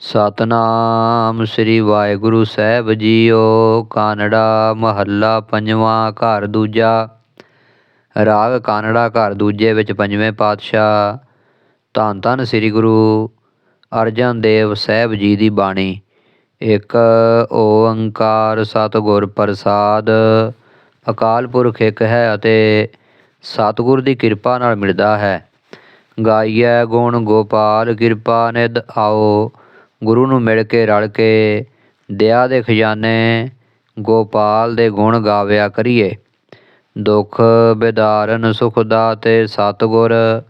ਸਤਨਾਮ ਸ੍ਰੀ ਵਾਹਿਗੁਰੂ ਸਾਹਿਬ ਜੀਓ, ਕਾਨੜਾ ਮਹੱਲਾ ਪੰਜਵਾਂ ਘਰ ਦੂਜਾ। ਰਾਗ ਕਾਨੜਾ ਘਰ ਦੂਜੇ ਵਿੱਚ ਪੰਜਵੇਂ ਪਾਤਸ਼ਾਹ। ਧੰਨ ਧੰਨ ਸ੍ਰੀ ਗੁਰੂ ਅਰਜਨ ਦੇਵ ਸਾਹਿਬ ਜੀ ਦੀ ਬਾਣੀ। ਇੱਕ ਓੰਕਾਰ ਸਤਿਗੁਰ ਪ੍ਰਸਾਦ। ਅਕਾਲ ਪੁਰਖ ਇੱਕ ਹੈ ਅਤੇ ਸਤਿਗੁਰ ਦੀ ਕਿਰਪਾ ਨਾਲ ਮਿਲਦਾ ਹੈ। ਗਾਈਐ ਗੁਣ ਗੋਪਾਲ ਕਿਰਪਾ ਨਿਧ ਆਓ। ਗੁਰੂ ਨੂੰ ਮਿਲ ਕੇ ਰਲ ਕੇ ਦਇਆ ਦੇ ਖਜ਼ਾਨੇ, ਗੋਪਾਲ ਦੇ ਗੁਣ ਗਾਵਿਆ ਕਰੀਏ। ਦੁਖ ਬਿਦਾਰਨ ਸੁਖ ਦਾਤੇ ਸਤਿਗੁਰ,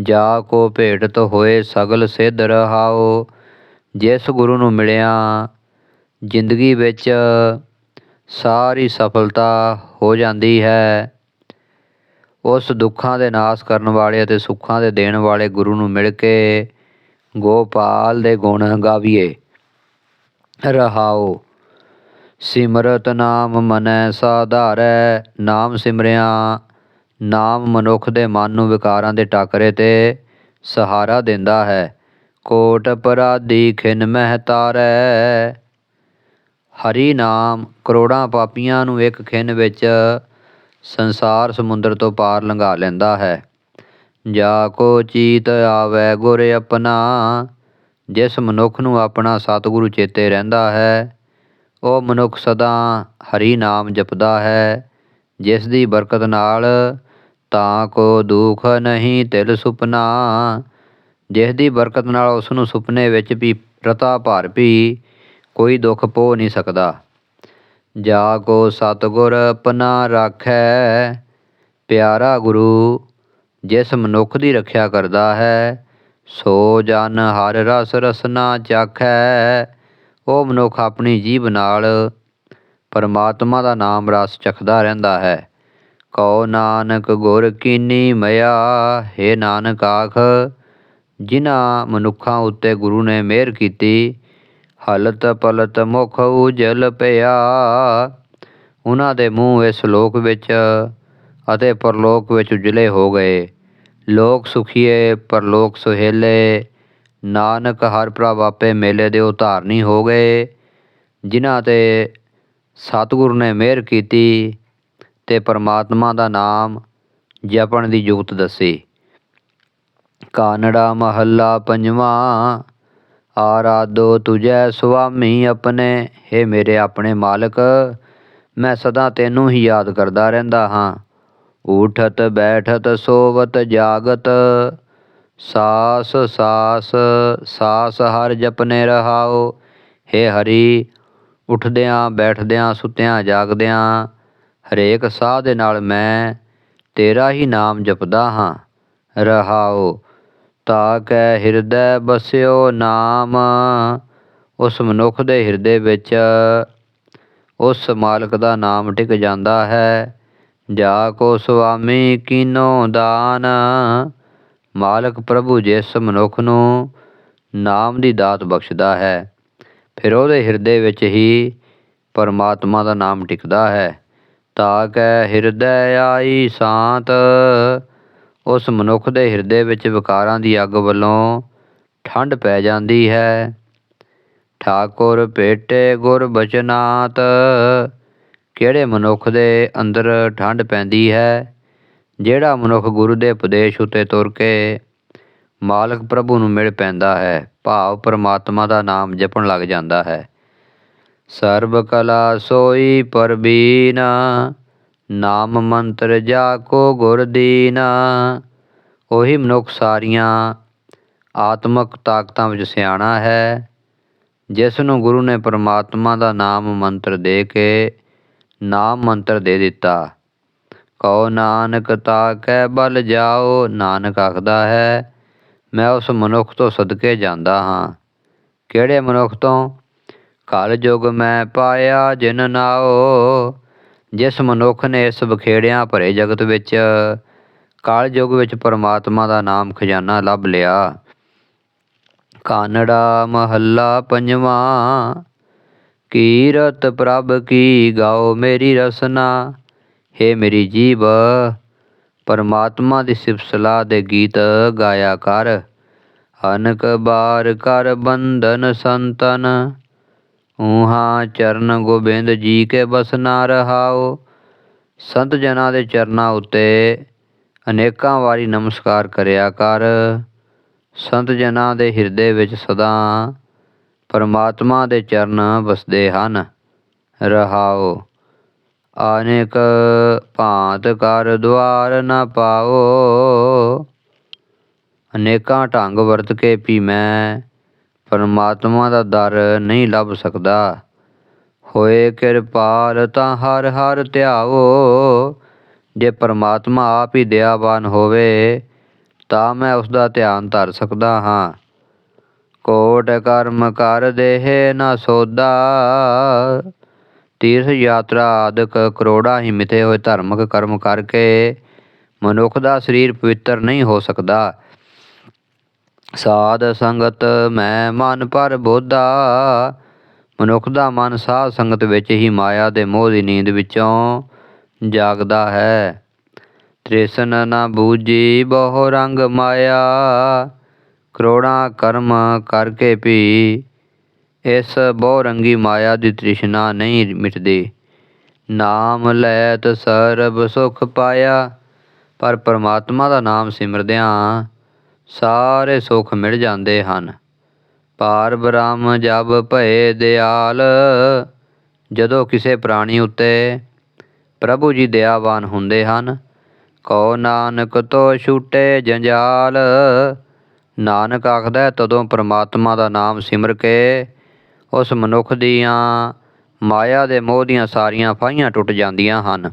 ਜਾ ਕੋ ਭੇਟਤ ਹੋਏ ਸਗਲ ਸਿੱਧ ਰਹਾਓ ਜਿਸ ਗੁਰੂ ਨੂੰ ਮਿਲਿਆ, ਜ਼ਿੰਦਗੀ ਵਿੱਚ ਸਾਰੀ ਸਫਲਤਾ ਹੋ ਜਾਂਦੀ ਹੈ। ਉਸ ਦੁੱਖਾਂ ਦੇ ਨਾਸ਼ ਕਰਨ ਵਾਲੇ ਅਤੇ ਸੁੱਖਾਂ ਦੇ ਦੇਣ ਵਾਲੇ ਗੁਰੂ ਨੂੰ ਮਿਲ ਕੇ ਗੋਪਾਲ ਦੇ ਗੁਣ ਗਾਵੀਏ। ਰਹਾਓ, ਸਿਮਰਤ ਨਾਮ ਮਨੈ ਸਾਧਾਰੈ, ਨਾਮ ਸਿਮਰਿਆ, ਨਾਮ ਮਨੁੱਖ ਦੇ ਮਨ ਨੂੰ ਵਿਕਾਰਾਂ ਦੇ ਟਾਕਰੇ ਤੇ ਸਹਾਰਾ ਦਿੰਦਾ ਹੈ। ਕੋਟ ਅਪਰਾਧੀ ਖਿਨ ਮਹਿ ਤਾਰੈ। ਹਰੀ ਨਾਮ ਕਰੋੜਾਂ ਪਾਪੀਆਂ ਨੂੰ ਇੱਕ ਖਿਨ ਵਿੱਚ ਸੰਸਾਰ ਸਮੁੰਦਰ ਤੋਂ ਪਾਰ ਲੰਘਾ ਲੈਂਦਾ ਹੈ। ਜਾ ਕੋ ਚੀਤ ਆਵੈ ਗੁਰ ਆਪਣਾ, ਜਿਸ ਮਨੁੱਖ ਨੂੰ ਆਪਣਾ ਸਤਿਗੁਰੂ ਚੇਤੇ ਰਹਿੰਦਾ ਹੈ, ਉਹ ਮਨੁੱਖ ਸਦਾ ਹਰੀ ਨਾਮ ਜਪਦਾ ਹੈ, ਜਿਸ ਦੀ ਬਰਕਤ ਨਾਲ ਤਾਂ ਕੋ ਦੁੱਖ ਨਹੀਂ ਤਿਲ ਸੁਪਨਾ, ਜਿਸ ਦੀ ਬਰਕਤ ਨਾਲ ਉਸ ਨੂੰ ਸੁਪਨੇ ਵਿੱਚ ਵੀ ਰਤਾ ਭਰ ਵੀ ਕੋਈ ਦੁੱਖ ਪੋ ਨਹੀਂ ਸਕਦਾ। ਜਾ ਕੋ ਸਤਿਗੁਰ ਆਪਣਾ ਰਾਖੈ, ਪਿਆਰਾ ਗੁਰੂ ਜਿਸ ਮਨੁੱਖ ਦੀ ਰੱਖਿਆ ਕਰਦਾ ਹੈ, ਸੋ ਜਨ ਹਰ ਰਸ ਰਸਨਾ ਚਾਖੈ। ਉਹ ਮਨੁੱਖ ਆਪਣੀ ਜੀਭ ਨਾਲ ਪਰਮਾਤਮਾ ਦਾ ਨਾਮ ਰਸ ਚਖਦਾ ਰਹਿੰਦਾ ਹੈ। ਕਉ ਨਾਨਕ ਗੁਰ ਕੀਨੀ ਮਇਆ, ਹੈ ਨਾਨਕ ਆਖ, ਜਿਨ੍ਹਾਂ ਮਨੁੱਖਾਂ ਉੱਤੇ ਗੁਰੂ ਨੇ ਮਿਹਰ ਕੀਤੀ, ਹਲਤ ਪਲਤ ਮੁਖ ਉਜਲ ਪਿਆ। ਉਹਨਾਂ ਦੇ ਮੂੰਹ ਇਸ ਲੋਕ ਵਿੱਚ ਅਤੇ ਪਰਲੋਕ ਵਿੱਚ ਉਜਲੇ ਹੋ ਗਏ। ਲੋਕ ਸੁਖੀਏ, ਪਰਲੋਕ ਸੁਹੇਲੇ, ਨਾਨਕ ਹਰ ਪ੍ਰਭ ਆਪੇ ਮੇਲੇ ਦੇ ਉਧਾਰਨੀ ਹੋ ਗਏ। ਜਿਨ੍ਹਾਂ ਤੇ ਸਤਿਗੁਰ ਨੇ ਮਿਹਰ ਕੀਤੀ ਤੇ ਪਰਮਾਤਮਾ ਦਾ ਨਾਮ ਜਪਣ ਦੀ ਯੁਕਤ ਦੱਸੀ। ਕਾਨੜਾ ਮਹੱਲਾ ਪੰਜਵਾਂ, ਆਰਾਧੋ ਤੁਜੈ ਸੁਆਮੀ ਆਪਣੇ हे ਮੇਰੇ ਆਪਣੇ ਮਾਲਕ, ਮੈਂ ਸਦਾ ਤੈਨੂੰ ਹੀ ਯਾਦ ਕਰਦਾ ਰਹਿੰਦਾ ਹਾਂ। ਉਠਤ ਬੈਠਤ ਸੋਵਤ ਜਾਗਤ, ਸਾਸ ਸਾਸ ਸਾਸ ਹਰ ਜਪਨੇ ਰਹਾਓ हे ਹਰੀ, ਉੱਠਦਿਆਂ, ਬੈਠਦਿਆਂ, ਸੁੱਤਿਆਂ, ਜਾਗਦਿਆਂ, ਹਰੇਕ ਸਾਹ ਦੇ ਨਾਲ ਮੈਂ ਤੇਰਾ ਹੀ ਨਾਮ ਜਪਦਾ ਹਾਂ ਰਹਾਓ ਤਾ ਕੈ ਹਿਰਦੈ ਬਸਿਓ ਨਾਮ, ਉਸ ਮਨੁੱਖ ਦੇ ਹਿਰਦੇ ਵਿੱਚ ਉਸ ਮਾਲਕ ਦਾ ਨਾਮ ਟਿਕ ਜਾਂਦਾ ਹੈ। ਜਾ ਕੋ ਸੁਆਮੀ ਕੀਨੋ ਦਾਨ। ਮਾਲਕ ਪ੍ਰਭੂ ਜਿਸ ਮਨੁੱਖ ਨੂੰ ਨਾਮ ਦੀ ਦਾਤ ਬਖਸ਼ਦਾ ਹੈ, ਫਿਰ ਉਹਦੇ ਹਿਰਦੇ ਵਿੱਚ ਹੀ ਪਰਮਾਤਮਾ ਦਾ ਨਾਮ ਟਿਕਦਾ ਹੈ। ਤਾਂ ਕੈ ਹਿਰਦੈ ਆਈ ਸ਼ਾਂਤ। ਉਸ ਮਨੁੱਖ ਦੇ ਹਿਰਦੇ ਵਿੱਚ ਵਿਕਾਰਾਂ ਦੀ ਅੱਗ ਵੱਲੋਂ ਠੰਡ ਪੈ ਜਾਂਦੀ ਹੈ। ਠਾਕੁਰ ਭੇਟੇ ਗੁਰ ਬਚਨਾਤ। ਕਿਹੜੇ ਮਨੁੱਖ ਦੇ ਅੰਦਰ ਠੰਡ ਪੈਂਦੀ ਹੈ? ਜਿਹੜਾ ਮਨੁੱਖ ਗੁਰੂ ਦੇ ਉਪਦੇਸ਼ ਉਤੇ ਤੁਰ ਕੇ ਮਾਲਕ ਪ੍ਰਭੂ ਨੂੰ ਮਿਲ ਪੈਂਦਾ ਹੈ, ਭਾਵ ਪਰਮਾਤਮਾ ਦਾ ਨਾਮ ਜਪਣ ਲੱਗ ਜਾਂਦਾ ਹੈ। ਸਰਬ ਕਲਾ ਸੋਈ ਪਰਬੀਨ, ਨਾਮ ਮੰਤਰ ਜਾ ਕੋ ਗੁਰ ਦੀਨਾ। ਉਹੀ ਮਨੁੱਖ ਸਾਰੀਆਂ ਆਤਮਕ ਤਾਕਤਾਂ ਵਿੱਚ ਸਿਆਣਾ ਹੈ, ਜਿਸ ਨੂੰ ਗੁਰੂ ਨੇ ਪਰਮਾਤਮਾ ਦਾ ਨਾਮ ਮੰਤਰ ਦੇ ਕੇ ਨਾਮ ਮੰਤਰ ਦੇ ਦਿੱਤਾ। ਕਉ ਨਾਨਕ, ਤਾ ਤਾਕੈ ਬਲ ਜਾਓ, ਨਾਨਕ ਆਖਦਾ ਹੈ, ਮੈਂ ਉਸ ਮਨੁੱਖ ਤੋਂ ਸਦਕੇ ਜਾਂਦਾ ਹਾਂ। ਕਿਹੜੇ ਮਨੁੱਖ ਤੋਂ? ਕਲ ਯੁਗ ਮੈਂ ਪਾਇਆ, ਜਿਨ ਨਾਓ ਜਿਸ ਮਨੁੱਖ ਨੇ ਇਸ ਬਖੇੜਿਆਂ ਭਰੇ ਜਗਤ ਵਿੱਚ, ਕਲ ਯੁਗ ਵਿੱਚ ਪਰਮਾਤਮਾ ਦਾ ਨਾਮ ਖਜ਼ਾਨਾ ਲੱਭ ਲਿਆ। ਕਾਨੜਾ ਮਹੱਲਾ ਪੰਜਵਾਂ ਕੀਰਤ ਪ੍ਰਭ ਕੀ ਗਾਓ ਮੇਰੀ ਰਸਨਾ? ਹੇ ਮੇਰੀ ਜੀਵ, ਪਰਮਾਤਮਾ ਦੀ ਸਿਫਤ ਸਲਾਹ ਦੇ ਗੀਤ ਗਾਇਆ ਕਰ। ਅਨਕ ਬਾਰ ਕਰ ਬੰਧਨ ਸੰਤਨ ਉਹਾਂ ਚਰਨ ਗੋਬਿੰਦ ਜੀ ਕੇ ਬਸਨਾ ਰਹਾਓ। ਸੰਤ ਜਨਾਂ ਦੇ ਚਰਨਾਂ ਉੱਤੇ ਅਨੇਕਾਂ ਵਾਰੀ ਨਮਸਕਾਰ ਕਰਿਆ ਕਰ। ਸੰਤ ਜਨਾਂ ਦੇ ਹਿਰਦੇ ਵਿੱਚ ਸਦਾ ਪਰਮਾਤਮਾ ਦੇ ਚਰਨ ਵਸਦੇ ਹਨ। ਰਹਾਓ, ਅਨੇਕ ਭਾਂਤ ਕਰ ਦੁਆਰ ਨਾ ਪਾਓ। ਅਨੇਕਾਂ ਢੰਗ ਵਰਤ ਕੇ ਵੀ ਮੈਂ ਪਰਮਾਤਮਾ ਦਾ ਦਰ ਨਹੀਂ ਲੱਭ ਸਕਦਾ। ਹੋਏ ਕਿਰਪਾਲ ਤਾਂ ਹਰ ਹਰ ਧਿਆਓ। ਜੇ ਪਰਮਾਤਮਾ ਆਪ ਹੀ ਦਇਆਵਾਨ ਹੋਵੇ, ਤਾਂ ਮੈਂ ਉਸ ਦਾ ਧਿਆਨ ਧਰ ਸਕਦਾ ਹਾਂ। ਕੋਟ ਕਰਮ ਕਰ ਦੇਹ ਨਾ ਸੋਦਾ। ਤੀਰਥ ਯਾਤਰਾ ਆਦਿਕ ਕਰੋੜਾਂ ਹੀ ਮਿਥੇ ਹੋਏ ਧਾਰਮਿਕ ਕਰਮ ਕਰਕੇ ਮਨੁੱਖ ਦਾ ਸਰੀਰ ਪਵਿੱਤਰ ਨਹੀਂ ਹੋ ਸਕਦਾ। ਸਾਧ ਸੰਗਤ, ਮੈਂ ਮਨ ਪਰ ਬੋਧਾ। ਮਨੁੱਖ ਦਾ ਮਨ ਸਾਧ ਸੰਗਤ ਵਿੱਚ ਹੀ ਮਾਇਆ ਦੇ ਮੋਹ ਦੀ ਨੀਂਦ ਵਿੱਚੋਂ ਜਾਗਦਾ ਹੈ। ਤ੍ਰਿਸ਼ਨ ਨਾ ਬੂਜੀ ਬਹੁ ਰੰਗ ਮਾਇਆ। ਕਰੋੜਾਂ ਕਰਮ ਕਰਕੇ ਵੀ ਇਸ ਬਹੁ ਰੰਗੀ ਮਾਇਆ ਦੀ ਤ੍ਰਿਸ਼ਨਾ ਨਹੀਂ ਮਿਟਦੀ। ਨਾਮ ਲੈਤ ਸਰਬ ਸੁਖ ਪਾਇਆ, ਪਰ ਪਰਮਾਤਮਾ ਦਾ ਨਾਮ ਸਿਮਰਦਿਆਂ ਸਾਰੇ ਸੁੱਖ ਮਿਲ ਜਾਂਦੇ ਹਨ। ਪਾਰ ਬ੍ਰਹਮ ਜਬ ਭਏ ਦਿਆਲ, ਜਦੋਂ ਕਿਸੇ ਪ੍ਰਾਣੀ ਉੱਤੇ ਪ੍ਰਭੂ ਜੀ ਦਇਆਵਾਨ ਹੁੰਦੇ ਹਨ, ਕਉ ਨਾਨਕ ਤੋ ਛੂਟੇ ਜੰਜਾਲ ਨਾਨਕ ਆਖਦਾ ਤਦੋਂ ਪ੍ਰਮਾਤਮਾ ਦਾ ਨਾਮ ਸਿਮਰ ਕੇ ਉਸ ਮਨੁੱਖ ਦੀਆਂ ਮਾਇਆ ਦੇ ਮੋਹ ਦੀਆਂ ਸਾਰੀਆਂ ਫਾਹੀਆਂ ਟੁੱਟ ਜਾਂਦੀਆਂ ਹਨ।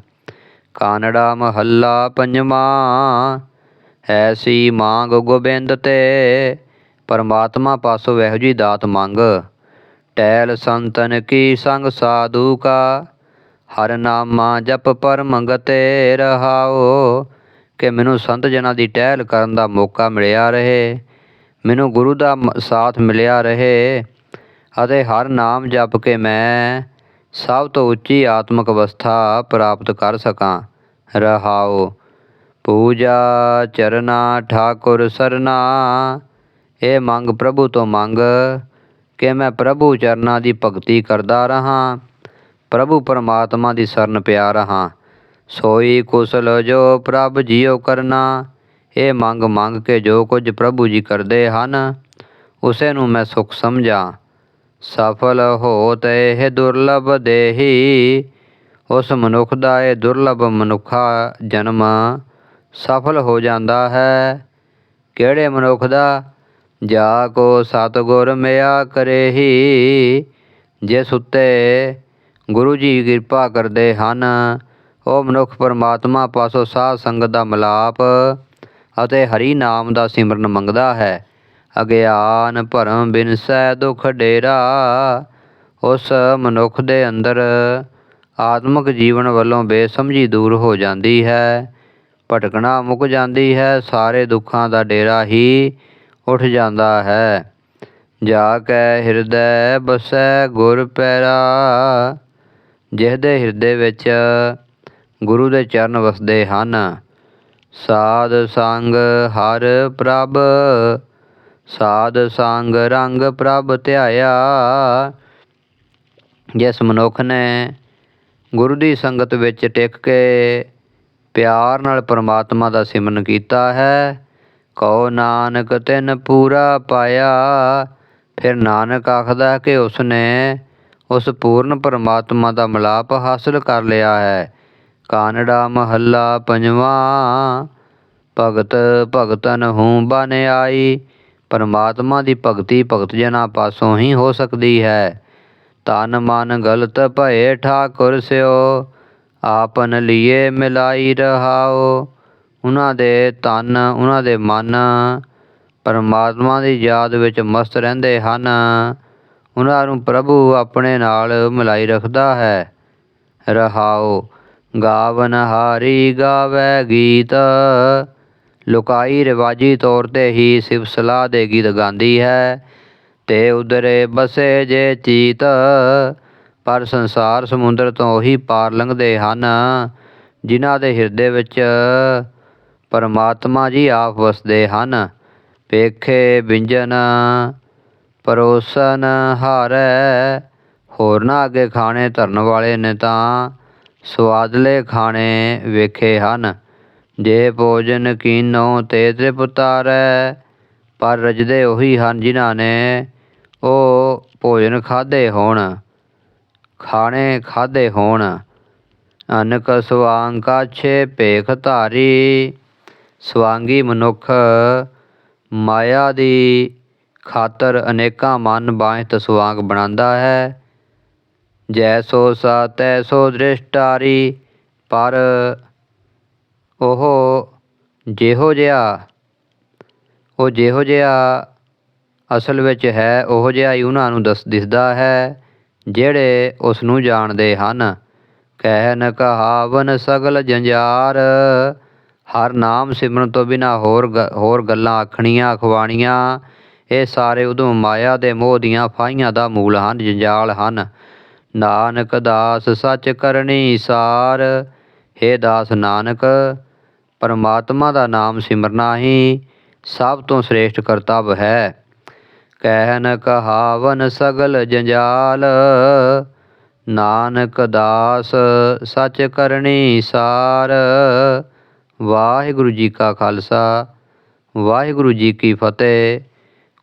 ਕਾਨੜਾ ਮਹੱਲਾ ਪੰਜਵਾਂ, ਐਸੀ ਮੰਗ ਗੋਬਿੰਦ ਤੇ। ਪਰਮਾਤਮਾ ਪਾਸੋਂ ਇਹੋ ਜੀ ਦਾਤ ਮੰਗ। ਟੈਲ ਸੰਤਨ ਕੀ ਸੰਗ ਸਾਧੂ ਕਾ? ਹਰ ਨਾਮਾ ਜਪ ਪਰ ਮੰਗਤੇ ਰਹਾਓ। ਕਿ ਮੈਨੂੰ ਸੰਤ ਜਨਾਂ ਦੀ ਟਹਿਲ ਕਰਨ ਦਾ ਮੌਕਾ ਮਿਲਿਆ ਰਹੇ। ਮੈਨੂੰ ਗੁਰੂ ਦਾ ਮ- ਸਾਥ ਮਿਲਿਆ ਰਹੇ ਅਤੇ ਹਰ ਨਾਮ ਜਪ ਕੇ ਮੈਂ ਸਭ ਤੋਂ ਉੱਚੀ ਆਤਮਿਕ ਅਵਸਥਾ ਪ੍ਰਾਪਤ ਕਰ ਸਕਾਂ। ਰਹਾਓ ਪੂਜਾ ਚਰਨਾ, ਠਾਕੁਰ ਸਰਨਾ, ਇਹ ਮੰਗ ਪ੍ਰਭੂ ਤੋਂ ਮੰਗ ਕਿ ਮੈਂ ਪ੍ਰਭੂ ਚਰਨਾਂ ਦੀ ਭਗਤੀ ਕਰਦਾ ਰਹਾ, ਪ੍ਰਭੂ ਪਰਮਾਤਮਾ ਦੀ ਸ਼ਰਨ ਪਿਆ ਰਹਾ। ਸੋਈ ਕੁਸਲ ਜੋ ਪ੍ਰਭ ਜੀਉ ਕਰਨਾ ਇਹ ਮੰਗ ਮੰਗ ਕੇ ਜੋ ਕੁਝ ਪ੍ਰਭੂ ਜੀ ਕਰਦੇ ਹਨ, ਉਸੇ ਨੂੰ ਮੈਂ ਸੁਖ ਸਮਝਾਂ। ਸਫਲ ਹੋ ਹੋਤ ਇਹ ਦੁਰਲਭ ਦੇਹੀ, ਉਸ ਮਨੁੱਖ ਦਾ ਇਹ ਦੁਰਲਭ ਮਨੁੱਖਾ ਜਨਮ ਸਫਲ ਹੋ ਜਾਂਦਾ ਹੈ। ਕਿਹੜੇ ਮਨੁੱਖ ਦਾ? ਜਾ ਕੋ ਸਤਗੁਰ ਮਿਆ ਕਰੇਹੀ, ਜਿਸ ਉੱਤੇ ਗੁਰੂ ਜੀ ਕਿਰਪਾ ਕਰਦੇ ਹਨ, ਉਹ ਮਨੁੱਖ ਪਰਮਾਤਮਾ ਪਾਸੋਂ ਸਾਧ ਸੰਗਤ ਦਾ ਮਿਲਾਪ ਅਤੇ ਹਰੀ ਨਾਮ ਦਾ ਸਿਮਰਨ ਮੰਗਦਾ ਹੈ। ਅਗਿਆਨ ਭਰਮ ਬਿਨਸੈ ਦੁਖ ਡੇਰਾ, ਉਸ ਮਨੁੱਖ ਦੇ ਅੰਦਰ ਆਤਮਿਕ ਜੀਵਨ ਵੱਲੋਂ ਬੇਸਮਝੀ ਦੂਰ ਹੋ ਜਾਂਦੀ ਹੈ। ਭਟਕਣਾ ਮੁੱਕ ਜਾਂਦੀ ਹੈ, ਸਾਰੇ ਦੁੱਖਾਂ ਦਾ ਡੇਰਾ ਹੀ ਉੱਠ ਜਾਂਦਾ ਹੈ। ਜਾ ਕੈ ਹਿਰਦੈ ਬਸੈ ਗੁਰ ਪੈਰਾ, ਜਿਸਦੇ ਹਿਰਦੇ ਵਿੱਚ ਗੁਰੂ ਦੇ ਚਰਨ ਵਸਦੇ ਹਨ। ਸਾਧ ਸੰਗ ਹਰ ਪ੍ਰਭ, ਸਾਧ ਸੰਗ ਰੰਗ ਪ੍ਰਭ ਧਿਆਇਆ। ਜਿਸ ਮਨੁੱਖ ਨੇ ਗੁਰੂ ਦੀ ਸੰਗਤ ਵਿੱਚ ਟਿਕ ਕੇ ਪਿਆਰ ਨਾਲ ਪਰਮਾਤਮਾ ਦਾ ਸਿਮਰਨ ਕੀਤਾ ਹੈ ਕਉ ਨਾਨਕ ਤਿਨ ਪੂਰਾ ਪਾਇਆ। ਫਿਰ ਨਾਨਕ ਆਖਦਾ ਕਿ ਉਸਨੇ ਉਸ ਪੂਰਨ ਪਰਮਾਤਮਾ ਦਾ ਮਿਲਾਪ ਹਾਸਲ ਕਰ ਲਿਆ ਹੈ। ਕਾਨੜਾ ਮਹੱਲਾ ਪੰਜਵਾਂ, ਭਗਤ ਭਗਤਨ ਹੂੰ ਬਨ ਆਈ। ਪਰਮਾਤਮਾ ਦੀ ਭਗਤੀ ਭਗਤ ਜਨਾਂ ਪਾਸੋਂ ਹੀ ਹੋ ਸਕਦੀ ਹੈ। ਤਨ ਮਨ ਗਲਤ ਭਏ ਠਾਕੁਰ ਸਿਓ, ਆਪਨ ਲੀਏ ਮਿਲਾਈ ਰਹਾਓ। ਉਹਨਾਂ ਦੇ ਤਨ ਉਹਨਾਂ ਦੇ ਮਨ ਪਰਮਾਤਮਾ ਦੀ ਯਾਦ ਵਿੱਚ ਮਸਤ ਰਹਿੰਦੇ ਹਨ। ਉਹਨਾਂ ਨੂੰ ਪ੍ਰਭੂ ਆਪਣੇ ਨਾਲ ਮਿਲਾਈ ਰੱਖਦਾ ਹੈ। ਰਹਾਓ। ਗਾਵਨ ਹਾਰੀ ਗਾਵੇ ਗੀਤ। ਲੁਕਾਈ ਰਿਵਾਜੀ ਤੌਰ ਤੇ ਹੀ ਸਿਵ ਸਲਾਹ ਦੇ ਗੀਤ ਗਾਉਂਦੀ ਹੈ। ਤੇ ਉਧਰੇ ਬਸੇ ਜੇ ਚੀਤ, ਪਰ ਸੰਸਾਰ ਸਮੁੰਦਰ ਤੋਂ ਉਹੀ ਪਾਰ ਲੰਘਦੇ ਹਨ, ਜਿਨ੍ਹਾਂ ਦੇ ਹਿਰਦੇ ਵਿੱਚ ਪਰਮਾਤਮਾ ਜੀ ਆਪ ਵਸਦੇ ਹਨ। ਪੇਖੇ ਵਿੰਜਨ ਪਰੋਸਨ ਹਾਰੈ, ਹੋਰਨਾਂ ਅੱਗੇ ਖਾਣੇ ਧਰਨ ਵਾਲੇ ਨੇ ਤਾਂ ਸੁਆਦਲੇ ਖਾਣੇ ਵੇਖੇ ਹਨ। ਜੇ ਭੋਜਨ ਕੀਨੋ ਤੇ ਤ੍ਰਿਪਤਾਰੈ, ਪਰ ਰਜਦੇ ਉਹੀ ਹਨ ਜਿਨ੍ਹਾਂ ਨੇ ਉਹ ਭੋਜਨ ਖਾਦੇ ਹੋਣ, ਖਾਣੇ ਖਾਦੇ ਹੋਣ। ਅਨਕ ਸਵਾਂਗ ਕਾਛੇ ਭੇਖ ਧਾਰੀ, ਸਵਾਂਗੀ ਮਨੁੱਖ ਮਾਇਆ ਦੀ ਖਾਤਰ ਅਨੇਕਾਂ ਮਨ ਬਾਹਿਤ ਸਵਾਂਗ ਬਣਾਉਂਦਾ ਹੈ। ਜੈਸੋ ਸਾ ਤੈਸੋ ਦ੍ਰਿਸ਼ਟਾਰੀ, ਪਰ ਉਹ ਜਿਹੋ ਜਿਹਾ, ਉਹ ਜਿਹੋ ਜਿਹਾ ਅਸਲ ਵਿੱਚ ਹੈ, ਉਹ ਜਿਹਾ ਹੀ ਉਹਨਾਂ ਨੂੰ ਦੱਸ ਦਿਸਦਾ ਹੈ, ਜਿਹੜੇ ਉਸ ਨੂੰ ਜਾਣਦੇ ਹਨ। ਕਹਿਨ ਕਹਾਵਨ ਸਗਲ ਜੰਜਾਰ, ਹਰ ਨਾਮ ਸਿਮਰਨ ਤੋਂ ਬਿਨਾ ਹੋਰ ਗ- ਹੋਰ ਗੱਲਾਂ ਆਖਣੀਆਂ ਅਖਵਾਣੀਆਂ ਇਹ ਸਾਰੇ ਉਦੋਂ ਮਾਇਆ ਦੇ ਮੋਹ ਦੀਆਂ ਫਾਹੀਆਂ ਦਾ ਮੂਲ ਹਨ, ਜੰਜਾਲ ਹਨ। ਨਾਨਕ ਦਾਸ ਸੱਚ ਕਰਨੀ ਸਾਰ। ਹੇ ਦਾਸ ਨਾਨਕ, ਪਰਮਾਤਮਾ ਦਾ ਨਾਮ ਸਿਮਰਨਾ ਹੀ ਸਭ ਤੋਂ ਸ੍ਰੇਸ਼ਟ ਕਰਤੱਵ ਹੈ। ਕਹਿਨ ਕਹਾਵਨ ਸਗਲ ਜੰਜਾਲ, ਨਾਨਕ ਦਾਸ ਸੱਚ ਕਰਨੀ ਸਾਰ। ਵਾਹਿਗੁਰੂ ਜੀ ਕਾ ਖਾਲਸਾ, ਵਾਹਿਗੁਰੂ ਜੀ ਕੀ ਫਤਿਹ।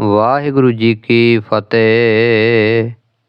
ਵਾਹਿਗੁਰੂ ਜੀ ਕੀ ਫਤਿਹ।